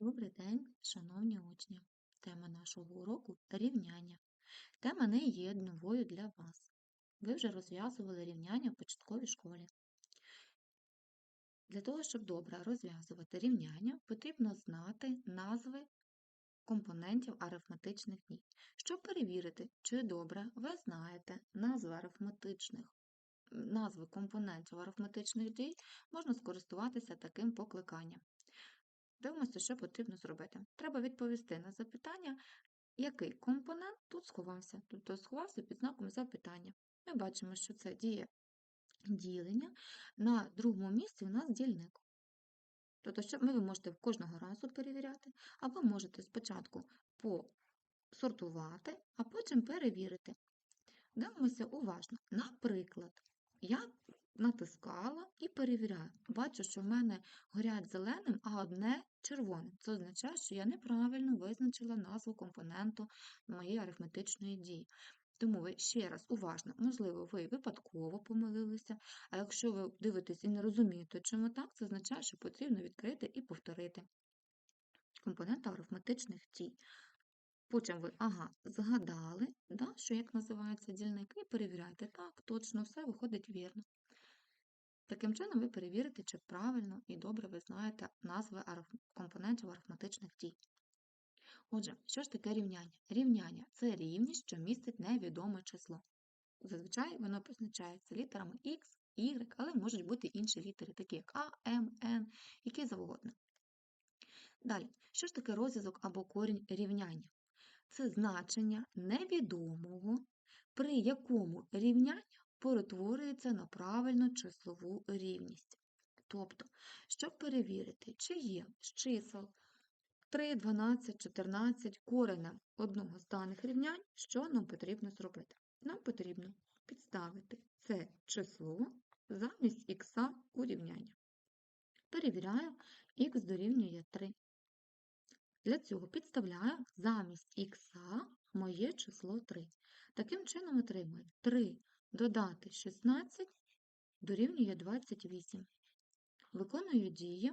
Добрий день, шановні учні! Тема нашого уроку рівняння. Тема не є новою для вас. Ви вже розв'язували рівняння в початковій школі. Для того, щоб добре розв'язувати рівняння, потрібно знати назви компонентів арифметичних дій. Щоб перевірити, чи добре ви знаєте назви арифметичних назви компонентів арифметичних дій, можна скористуватися таким покликанням. Дивимося, що потрібно зробити. Треба відповісти на запитання, який компонент тут сховався. Тобто сховався під знаком запитання. Ми бачимо, що це діє ділення. На другому місці у нас дільник. Тобто, що ви можете кожного разу перевіряти, або можете спочатку посортувати, а потім перевірити. Дивимося уважно. Наприклад, я натискала і перевіряю. Бачу, що в мене горять зеленим, а одне червоним. Це означає, що я неправильно визначила назву компоненту моєї арифметичної дії. Тому ви ще раз уважно, можливо, ви випадково помилилися, а якщо ви дивитесь і не розумієте, чому так, це означає, що потрібно відкрити і повторити компоненти арифметичних дій. Потім ви, ага, згадали, да, що як називається дільник, і перевіряєте, так, точно, все виходить вірно. Таким чином, ви перевірите, чи правильно і добре ви знаєте назви компонентів арифметичних дій. Отже, що ж таке рівняння? Рівняння це рівність, що містить невідоме число. Зазвичай воно позначається літерами X, Y, але можуть бути інші літери, такі як А, М, Н, які завгодно. Далі, що ж таке розв'язок або корінь рівняння? Це значення невідомого, при якому рівняння перетворюється на правильну числову рівність. Тобто, щоб перевірити, чи є з чисел 3, 12, 14 коренем одного з даних рівнянь, що нам потрібно зробити? Нам потрібно підставити це число замість х у рівняння. Перевіряю, х дорівнює 3. Для цього підставляю замість х моє число 3. Таким чином отримую 3 додати 16 дорівнює 28. Виконую дії,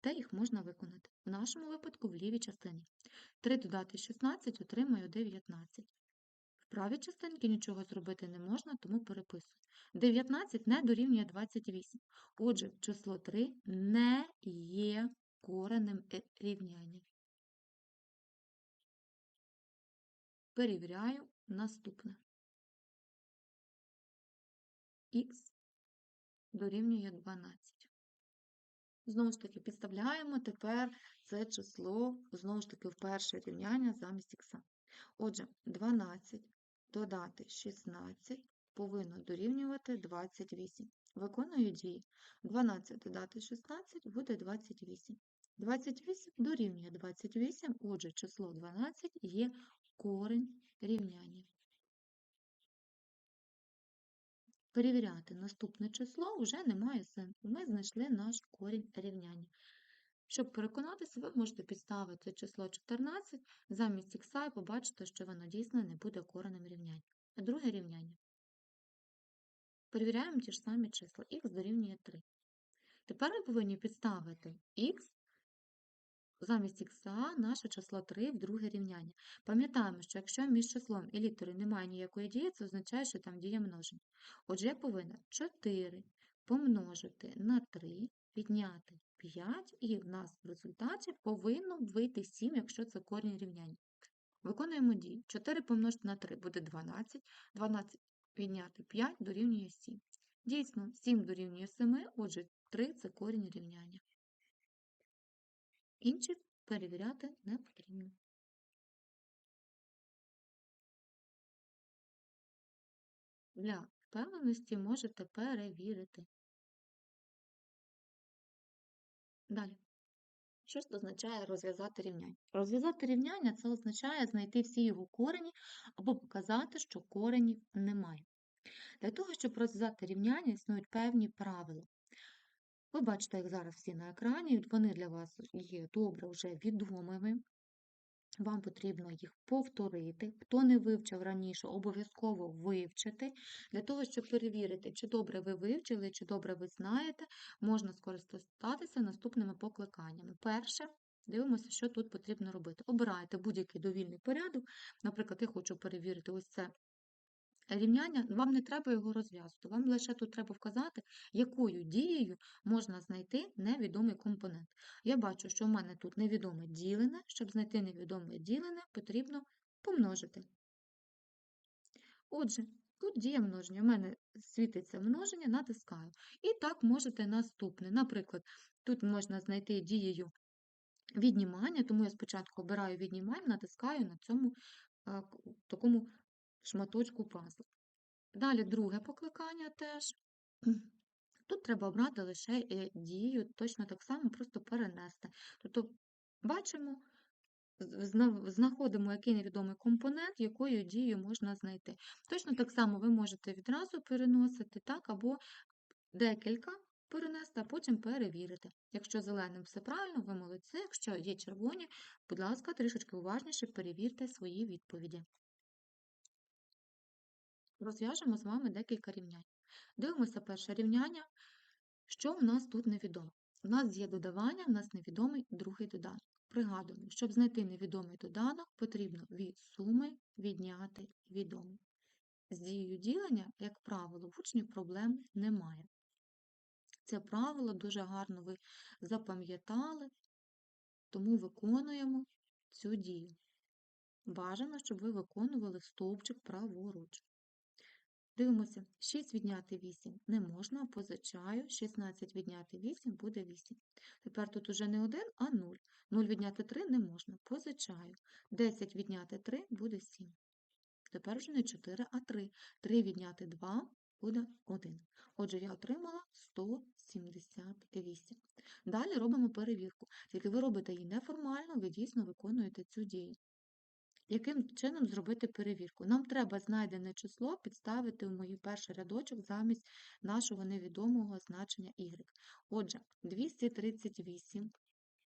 та їх можна виконати. В нашому випадку в лівій частині. 3 додати 16 отримаю 19. В правій частинці нічого зробити не можна, тому переписую. 19 не дорівнює 28. Отже, число 3 не є коренем е, рівняння. Перевіряю наступне. Х дорівнює 12. Знову ж таки, підставляємо тепер це число, знову ж таки, в перше рівняння замість х. Отже, 12 додати 16 повинно дорівнювати 28. Виконую дії. 12 додати 16 буде 28. 28 дорівнює 28, отже, число 12 є корень рівняння. Перевіряти наступне число вже немає сенсу. Ми знайшли наш корінь рівняння. Щоб переконатися, ви можете підставити число 14 замість х і побачите, що воно дійсно не буде коренем рівняння. Друге рівняння. Перевіряємо ті ж самі числа. х дорівнює 3. Тепер ми повинні підставити х замість х наше число 3 в друге рівняння. Пам'ятаємо, що якщо між числом і літерою немає ніякої дії, це означає, що там діє множення. Отже, я повинна 4 помножити на 3, підняти 5, і в нас в результаті повинно вийти 7, якщо це корінь рівняння. Виконуємо дію. 4 помножити на 3 буде 12, 12 підняти 5 дорівнює 7. Дійсно, 7 дорівнює 7, отже, 3 це корінь рівняння. Інші перевіряти не потрібно. Для впевненості можете перевірити. Далі. Що ж означає розв'язати рівняння? Розв'язати рівняння це означає знайти всі його корені або показати, що коренів немає. Для того, щоб розв'язати рівняння, існують певні правила. Ви бачите, як зараз всі на екрані, вони для вас є добре вже відомими. Вам потрібно їх повторити. Хто не вивчив раніше, обов'язково вивчити. Для того, щоб перевірити, чи добре ви вивчили, чи добре ви знаєте, можна скористатися наступними покликаннями. Перше Дивимося, що тут потрібно робити. Обираєте будь-який довільний порядок. Наприклад, я хочу перевірити ось це рівняння, вам не треба його розв'язувати. Вам лише тут треба вказати, якою дією можна знайти невідомий компонент. Я бачу, що в мене тут невідоме ділене. Щоб знайти невідоме ділене, потрібно помножити. Отже, тут дія множення. У мене світиться множення, натискаю. І так можете наступне. Наприклад, тут можна знайти дією віднімання, тому я спочатку обираю віднімання, натискаю на цьому а, такому шматочку пазлу. Далі друге покликання теж. Тут треба обрати лише е, дію, точно так само, просто перенести. Тобто, бачимо, знаходимо який невідомий компонент, якою дією можна знайти. Точно так само ви можете відразу переносити, так, або декілька перенести, а потім перевірити. Якщо зеленим все правильно, ви молодці. Якщо є червоні, будь ласка, трішечки уважніше перевірте свої відповіді. Розв'яжемо з вами декілька рівнянь. Дивимося перше рівняння. Що в нас тут невідомо? У нас є додавання, в нас невідомий другий доданок. Пригадуємо, щоб знайти невідомий доданок, потрібно від суми відняти відомий. З дією ділення, як правило, в учнів проблем немає. Це правило дуже гарно ви запам'ятали, тому виконуємо цю дію. Бажано, щоб ви виконували стовпчик праворуч. Дивимося, 6 відняти 8 не можна, позичаю, 16 відняти 8 буде 8. Тепер тут уже не 1, а 0. 0 відняти 3 не можна, позичаю. 10 відняти 3 буде 7. Тепер вже не 4, а 3. 3 відняти 2 буде 1. Отже, я отримала 178. Далі робимо перевірку. Тільки ви робите її неформально, ви дійсно виконуєте цю дію. Яким чином зробити перевірку? Нам треба знайдене число підставити в мій перший рядочок замість нашого невідомого значення y. Отже, 238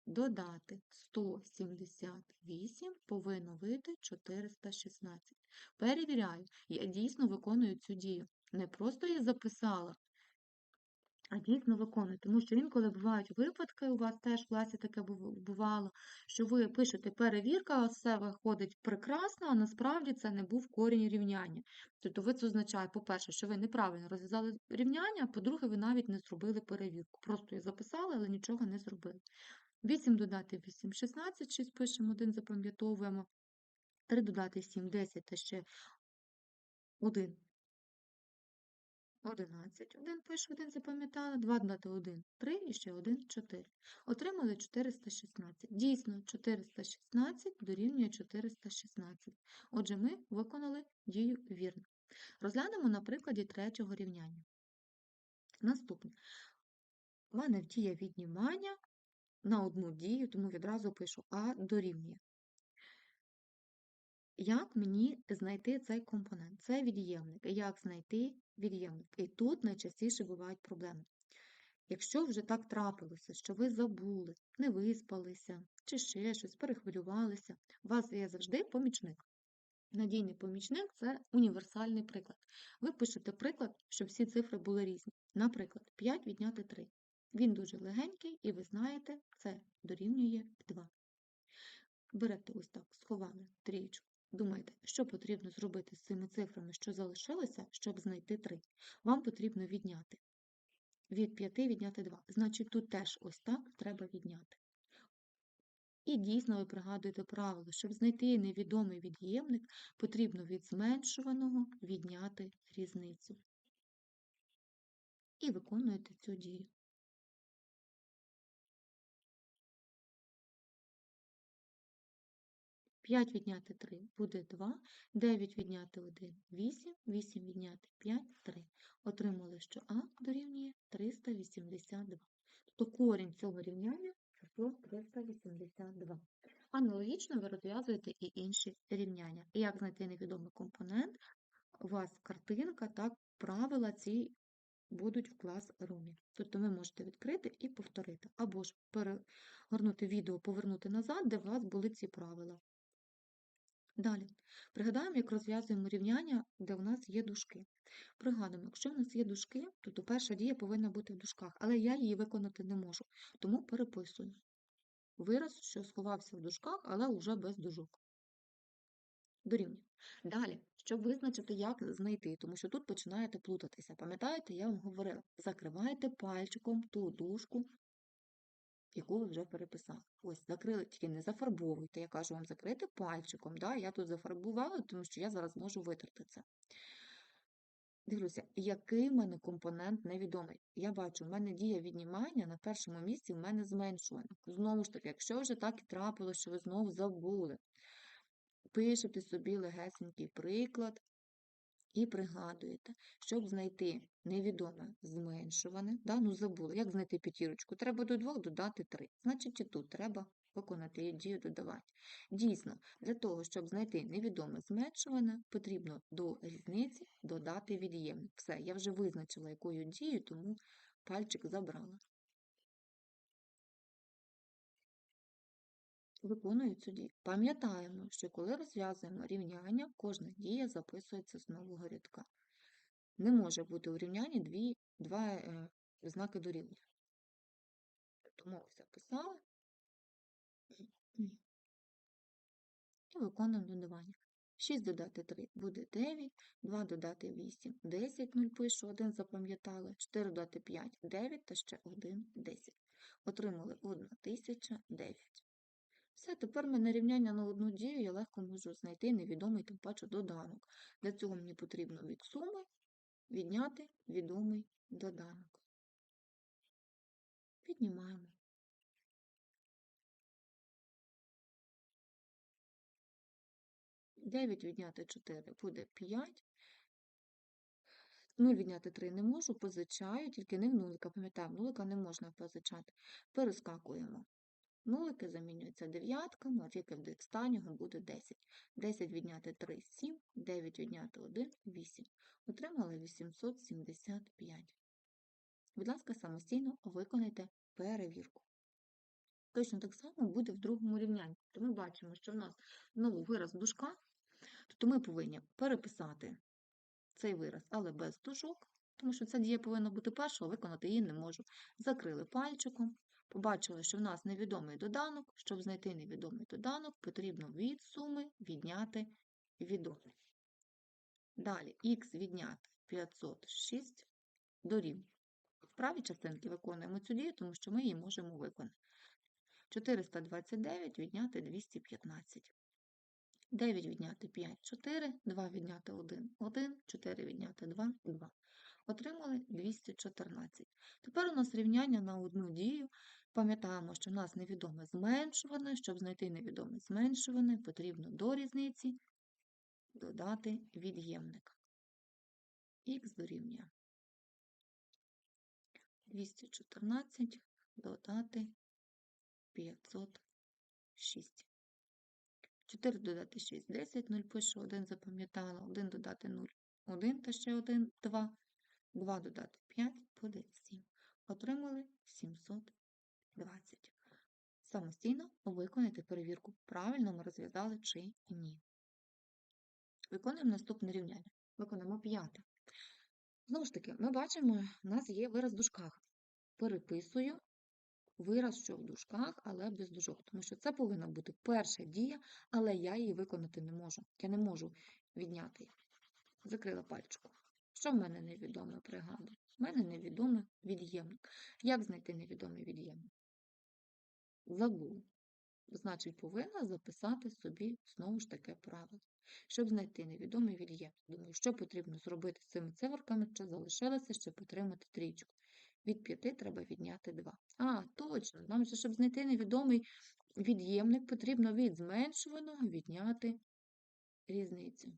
додати 178 повинно вийти 416. Перевіряю, я дійсно виконую цю дію. Не просто її записала, дійсно виконує. Тому що інколи бувають випадки, у вас теж в класі таке бувало, що ви пишете перевірка, все виходить прекрасно, а насправді це не був корінь рівняння. Тобто ви це означає, по-перше, що ви неправильно розв'язали рівняння, а по-друге, ви навіть не зробили перевірку. Просто її записали, але нічого не зробили. 8 додати 8, 16, 6 пишемо, 1 запам'ятовуємо. 3 додати 7, 10 та ще 1. 11. 1 пишу, 1 запам'ятала, 2 додати 1, 3 і ще 1, 4. Отримали 416. Дійсно, 416 дорівнює 416. Отже, ми виконали дію вірно. Розглянемо на прикладі третього рівняння. Наступне. У мене дія віднімання на одну дію, тому відразу пишу А дорівнює. Як мені знайти цей компонент? Це від'ємник. Як знайти від'ємник? І тут найчастіше бувають проблеми. Якщо вже так трапилося, що ви забули, не виспалися, чи ще щось, перехвилювалися, у вас є завжди помічник. Надійний помічник це універсальний приклад. Ви пишете приклад, щоб всі цифри були різні. Наприклад, 5 відняти 3. Він дуже легенький, і ви знаєте, це дорівнює 2. Берете ось так, сховали трієчку. Думаєте, що потрібно зробити з цими цифрами, що залишилося, щоб знайти 3? Вам потрібно відняти. Від 5 відняти 2. Значить, тут теж ось так треба відняти. І дійсно ви пригадуєте правило, щоб знайти невідомий від'ємник, потрібно від зменшуваного відняти різницю. І виконуєте цю дію. П'ять відняти 3 буде 2, 9 відняти 1 – 8, 8 відняти 5 – 3. Отримали, що А дорівнює 382. Тобто корінь цього рівняння число 382. Аналогічно ви розв'язуєте і інші рівняння. Як знайти невідомий компонент, у вас картинка, так, правила ці будуть в клас-румі. Тобто ви можете відкрити і повторити, або ж перегорнути відео, повернути назад, де у вас були ці правила. Далі. Пригадаємо, як розв'язуємо рівняння, де у нас є дужки. Пригадуємо, якщо в нас є дужки, то, то перша дія повинна бути в дужках, але я її виконати не можу, тому переписую. вираз, що сховався в дужках, але вже без дужок. Дорівнює. Далі, щоб визначити, як знайти, тому що тут починаєте плутатися. Пам'ятаєте, я вам говорила, закриваєте пальчиком ту дужку, яку вже переписали. Ось, закрили, тільки не зафарбовуйте. Я кажу вам закрити пальчиком. Да? Я тут зафарбувала, тому що я зараз можу витерти це. Дивлюся, який в мене компонент невідомий. Я бачу, в мене дія віднімання на першому місці в мене зменшувана. Знову ж таки, якщо вже так і трапилося, що ви знову забули, пишете собі легесенький приклад і пригадуєте, щоб знайти невідоме зменшуване, да, ну забули, як знайти п'ятірочку? Треба до двох додати 3. Значить, і тут треба виконати дію додавання. Дійсно, для того, щоб знайти невідоме зменшуване, потрібно до різниці додати від'ємник. Все, я вже визначила, якою дією, тому пальчик забрала. Виконую цю дію. Пам'ятаємо, що коли розв'язуємо рівняння, кожна дія записується з нового рядка. Не може бути у рівнянні дві, два е, знаки дорівнює. Тому ось записали і виконуємо додавання. 6 додати 3 буде 9, 2 додати 8 10, 0 пишу, 1 запам'ятали, 4 додати 5 9 та ще 1 10. Отримали 1009. Все, тепер мене рівняння на одну дію я легко можу знайти невідомий тим паче доданок. Для цього мені потрібно від суми відняти відомий доданок. Піднімаємо. Дев'ять відняти 4 буде 5. 0 відняти 3 не можу, позичаю, тільки не в нулика. Пам'ятаю, в нулика не можна позичати. Перескакуємо. Нулики замінюються дев'ятками, а тільки в останнього буде 10. 10 відняти 3 – 7, 9 відняти 1 – 8. Отримали 875. Будь ласка, самостійно виконайте перевірку. Точно так само буде в другому рівнянні. То ми бачимо, що в нас знову вираз в тобто ми повинні переписати цей вираз, але без дужок, тому що ця дія повинна бути перша, а виконати її не можу. Закрили пальчиком, Побачили, що в нас невідомий доданок. Щоб знайти невідомий доданок, потрібно від суми відняти відомий. Далі х відняти 506 дорівнює. В правій частинці виконуємо цю дію, тому що ми її можемо виконати. 429 відняти 215. 9 відняти 5 4, 2 відняти 1 1, 4 відняти 2 2. Отримали 214. Тепер у нас рівняння на одну дію. Пам'ятаємо, що в нас невідоме зменшуване. Щоб знайти невідоме зменшуване, потрібно до різниці додати від'ємник. Х дорівнює 214 додати 506. 4 додати 6 10, 0 пишу, 1 запам'ятала, 1 додати 0, 1 та ще 1 2, 2 додати 5 буде 7. Отримали 720. Самостійно виконайте перевірку, правильно ми розв'язали чи ні. Виконуємо наступне рівняння. Виконуємо п'яте. Знову ж таки, ми бачимо, у нас є вираз в дужках. Переписую вираз, що в дужках, але без дужок, тому що це повинна бути перша дія, але я її виконати не можу. Я не можу відняти. Закрила пальчиком. Що в мене невідоме пригадую? В мене невідоме від'ємник. Як знайти невідомий від'ємник? Забув. Значить, повинна записати собі знову ж таке правило. Щоб знайти невідомий від'ємник. Думаю, що потрібно зробити з цими циферками, що залишилося, щоб отримати трічку. Від 5 треба відняти 2. А, точно, нам же, щоб знайти невідомий від'ємник, потрібно від зменшуваного відняти різницю.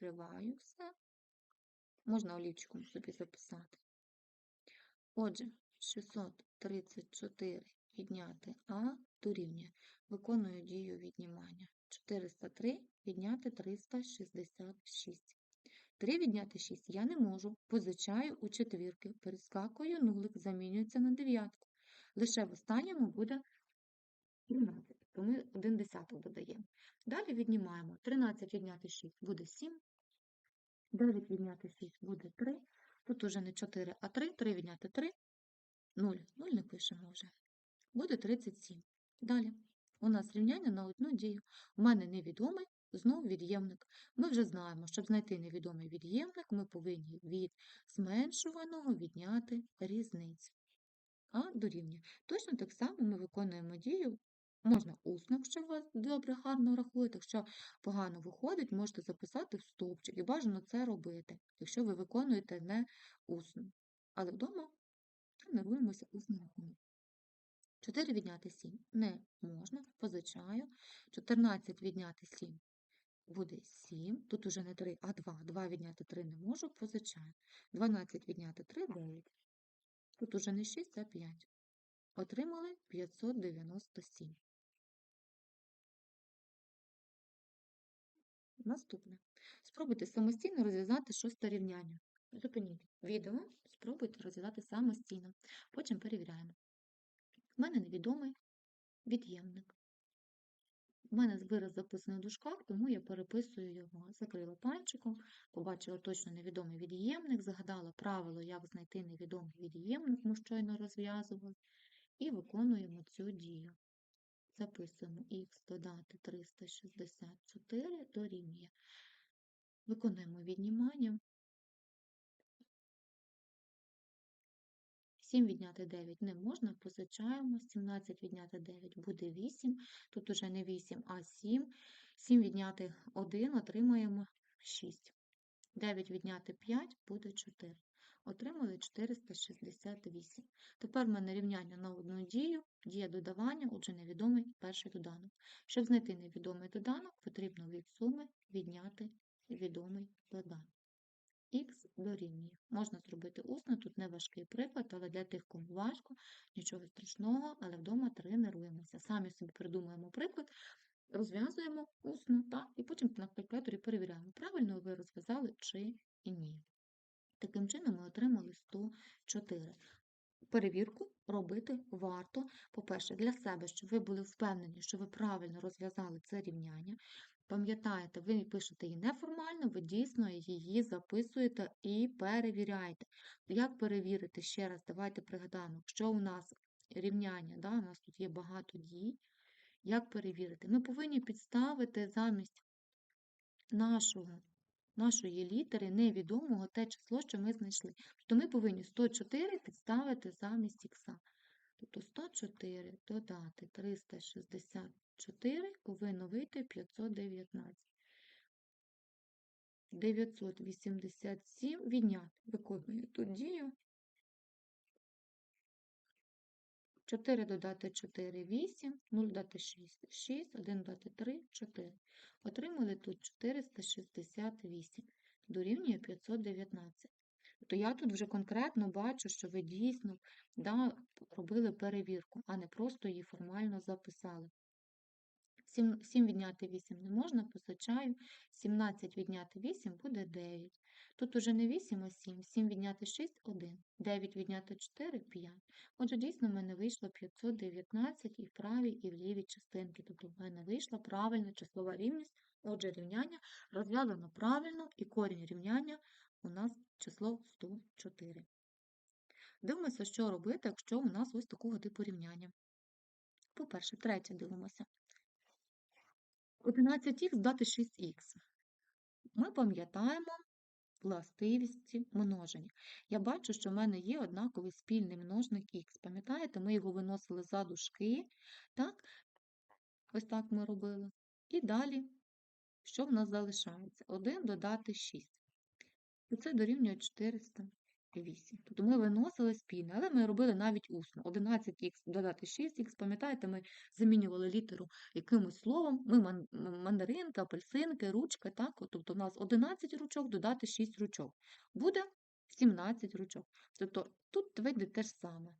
Відкриваю все. Можна олівчиком собі записати. Отже, 634 відняти А дорівнює. Виконую дію віднімання. 403 відняти 366. 3 відняти 6 я не можу. Позичаю у четвірки. Перескакую нулик, замінюється на дев'ятку. Лише в останньому буде 13, то ми 1 десяток додаємо. Далі віднімаємо 13 відняти 6 буде 7. 9 відняти 6 буде 3. Тут уже не 4, а 3. 3 відняти 3. 0. 0 не пишемо вже. Буде 37. Далі. У нас рівняння на одну дію. У мене невідомий, знов від'ємник. Ми вже знаємо, щоб знайти невідомий від'ємник, ми повинні від зменшуваного відняти різницю. А дорівнює. Точно так само ми виконуємо дію. Можна усно, якщо у вас добре, гарно рахуєте. Якщо погано виходить, можете записати в стовпчик. І бажано це робити, якщо ви виконуєте не усно. Але вдома тренуємося усно рахунок. 4 відняти 7 не можна, позичаю. 14 відняти 7 буде 7. Тут уже не 3, а 2. 2 відняти 3 не можу, позичаю. 12 відняти 3 – 9. Тут уже не 6, а 5. Отримали 597. Наступне. Спробуйте самостійно розв'язати шосте рівняння. Зупиніть відео, спробуйте розв'язати самостійно. Потім перевіряємо. У мене невідомий від'ємник. У мене вираз записаний в дужках, тому я переписую його. Закрила пальчиком, побачила точно невідомий від'ємник, згадала правило, як знайти невідомий від'ємник, ми щойно розв'язували, і виконуємо цю дію. Записуємо х додати 364 дорівнює. Виконуємо віднімання. 7 відняти 9 не можна, позичаємо. 17 відняти 9 буде 8. Тут уже не 8, а 7. 7 відняти 1 отримаємо 6. 9 відняти 5 буде 4. Отримали 468. Тепер в мене рівняння на одну дію, дія додавання, отже, невідомий перший доданок. Щоб знайти невідомий доданок, потрібно від суми відняти відомий доданок. Х дорівнює. Можна зробити усно, тут не важкий приклад, але для тих, кому важко, нічого страшного, але вдома тренуємося. Самі собі придумуємо приклад, розв'язуємо усно, так, і потім на калькуляторі перевіряємо, правильно ви розв'язали чи ні. Таким чином ми отримали 104. Перевірку робити варто, по-перше, для себе, щоб ви були впевнені, що ви правильно розв'язали це рівняння. Пам'ятаєте, ви пишете її неформально, ви дійсно її записуєте і перевіряєте. Як перевірити ще раз, давайте пригадаємо, якщо у нас рівняння, да, у нас тут є багато дій, як перевірити? Ми повинні підставити замість нашого нашої літери невідомого те число, що ми знайшли. Тобто ми повинні 104 підставити замість х. Тобто 104 додати 364 повинно вийти 519. 987 відняти. Виконую ту дію. 4 додати 4 8, 0 додати 6 6, 1 додати 3 4. Отримали тут 468, дорівнює 519. Тобто я тут вже конкретно бачу, що ви дійсно да, робили перевірку, а не просто її формально записали. 7, 7 відняти 8 не можна, позичаю. 17 відняти 8 буде 9. Тут уже не 8, а 7. 7 відняти 6 1. 9 відняти 4 5. Отже, дійсно, в мене вийшло 519 і в правій, і в лівій частинки. Тобто в мене вийшла правильна числова рівність. Отже, рівняння розв'язано правильно, і корінь рівняння у нас число 104. Дивимося, що робити, якщо у нас ось такого типу рівняння. По-перше, третє дивимося. 11х дати 6х. Ми пам'ятаємо властивості множення. Я бачу, що в мене є однаковий спільний множник х. Пам'ятаєте, ми його виносили за дужки, так? Ось так ми робили. І далі, що в нас залишається? 1 додати 6. І це дорівнює 408. Тобто ми виносили спільно, але ми робили навіть усно. 11х додати 6х, пам'ятаєте, ми замінювали літеру якимось словом, ми мандаринка, апельсинки, ручки. так? тобто у нас 11 ручок додати 6 ручок. Буде 17 ручок. Тобто тут вийде те ж саме.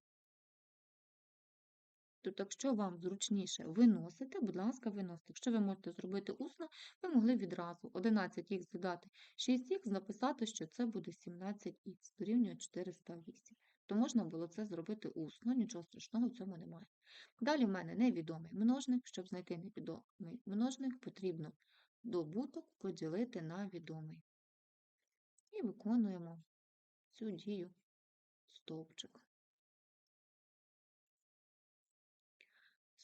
Тобто, якщо вам зручніше виносити, будь ласка, виносите. Якщо ви можете зробити усно, ви могли відразу 11х додати 6х, написати, що це буде 17х, дорівнює 408. То можна було це зробити усно, нічого страшного в цьому немає. Далі в мене невідомий множник. Щоб знайти невідомий множник, потрібно добуток поділити на відомий. І виконуємо цю дію стовпчик.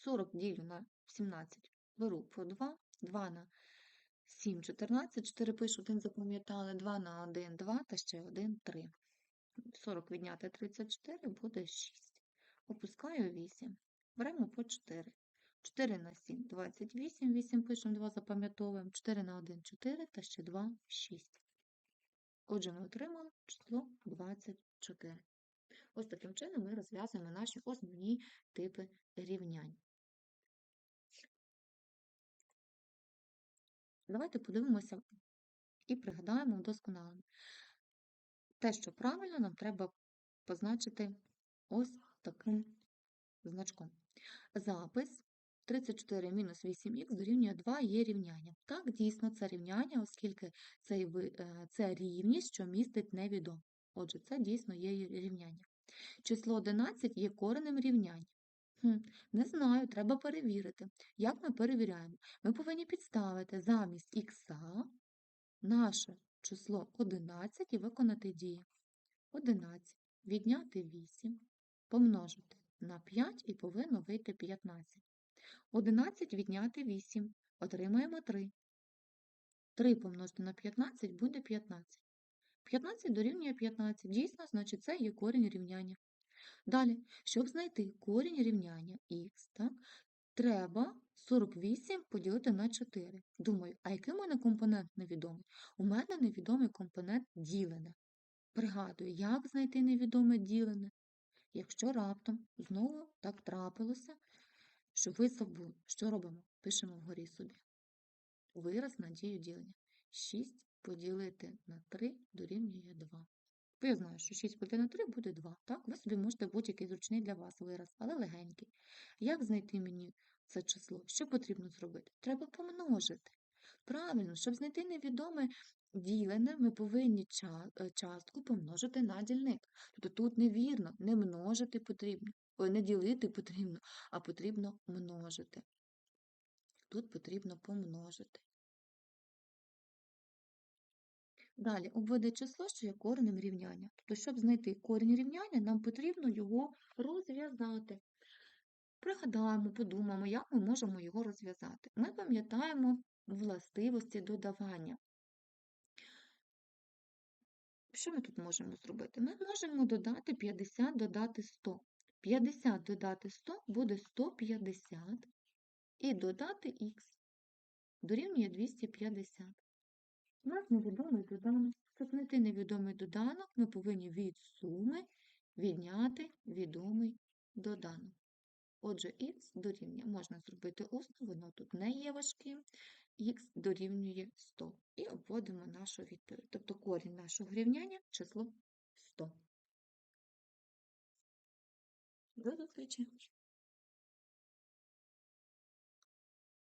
40 ділю на 17 беру по 2, 2 на 7, 14, 4 пишу, 1 запам'ятали, 2 на 1, 2 та ще 1, 3. 40 відняти 34 буде 6. Опускаю 8. Беремо по 4. 4 на 7, 28, 8 пишемо, 2 запам'ятовуємо, 4 на 1, 4 та ще 2, 6. Отже, ми отримали число 24. Ось таким чином ми розв'язуємо наші основні типи рівнянь. Давайте подивимося і пригадаємо вдосконалено. Те, що правильно, нам треба позначити ось таким значком. Запис 34 мінус 8х дорівнює 2 є рівняння. Так, дійсно, це рівняння, оскільки це, це рівність, що містить невідомо. Отже, це дійсно є рівняння. Число 11 є коренем рівняння. Хм, Не знаю, треба перевірити. Як ми перевіряємо? Ми повинні підставити замість х наше число 11 і виконати дію. 11 відняти 8, помножити на 5 і повинно вийти 15. 11 відняти 8. Отримаємо 3. 3 помножити на 15 буде 15. 15 дорівнює 15. Дійсно, значить, це є корінь рівняння. Далі, щоб знайти корінь рівняння х, так, треба 48 поділити на 4. Думаю, а який у мене компонент невідомий? У мене невідомий компонент ділене. Пригадую, як знайти невідоме ділене? Якщо раптом знову так трапилося, що ви забули, що робимо? Пишемо вгорі собі. Вираз на дію ділення. 6 поділити на 3 дорівнює 2. Бо я знаю, що 6 поділити на 3 буде 2. Так, ви собі можете будь-який зручний для вас вираз, але легенький. Як знайти мені це число? Що потрібно зробити? Треба помножити. Правильно, щоб знайти невідоме ділене, ми повинні е, частку помножити на дільник. Тобто тут невірно, не множити потрібно, ой, не ділити потрібно, а потрібно множити. Тут потрібно помножити. Далі обведи число, що є коренем рівняння. Тобто, щоб знайти корінь рівняння, нам потрібно його розв'язати. Пригадаємо, подумаємо, як ми можемо його розв'язати. Ми пам'ятаємо властивості додавання. Що ми тут можемо зробити? Ми можемо додати 50, додати 100. 50 додати 100 буде 150 і додати х дорівнює 250. У нас невідомий доданок. Щоб знайти невідомий доданок, ми повинні від суми відняти відомий доданок. Отже, х дорівнює, можна зробити усно, воно тут не є важким, х дорівнює 100. І обводимо нашу відповідь. Тобто корінь нашого рівняння число 100. До зустрічі!